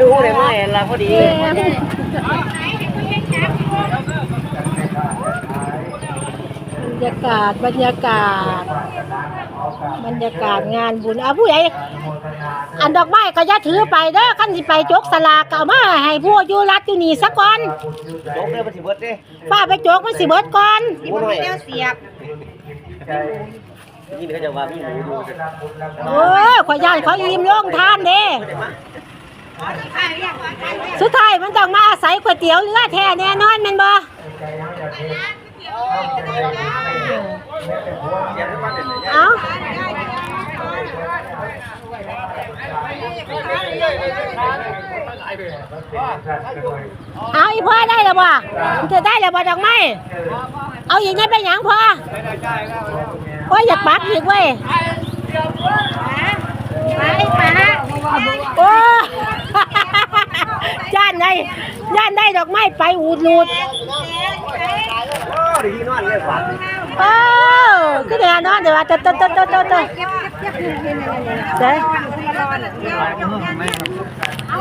ดูเลยไม่ละพอดีบรรยากาศบรรยากาศ บรรยากาศงานบุญเอาผู้ใหญ่อันดอกไม้ก็อย่าถือไปเด้อคันสิไปจกสลากก็เอามาให้ผู้อยู่รัฐอยู่นี่ซะก่อนยกเลยมันสิเบิดเด้ป้าไปจกมันสิเบิดก่อนหมูหน่อยเสียบ นี่งเขาจะว่ามีหมูอยู่โอ้ยขอยย่านเขายิ้มโล่งทานเด้ สุดท้ายมันต้องมาอาศัยก๋วยเตี๋ยวเรือแท้แน่นอนแม่นบ่เอาเอาอีพ่อได้แล้วบ่มันจะได้แล้วบ่ดอกไม้ เอาอย่างนี้เป็นหยังพ่อโอ้ยอยากปักอีกเว้ยไปไปโอ้ย่านไงย่านได้ดอกไม้ไปอูดรูดโอ้ดีนอนเลยฝันโอ้ก็เดี๋ยวนอนเดี๋ยวว่าเตอะเตอะเตอะเตอะเตอะเตอะเด้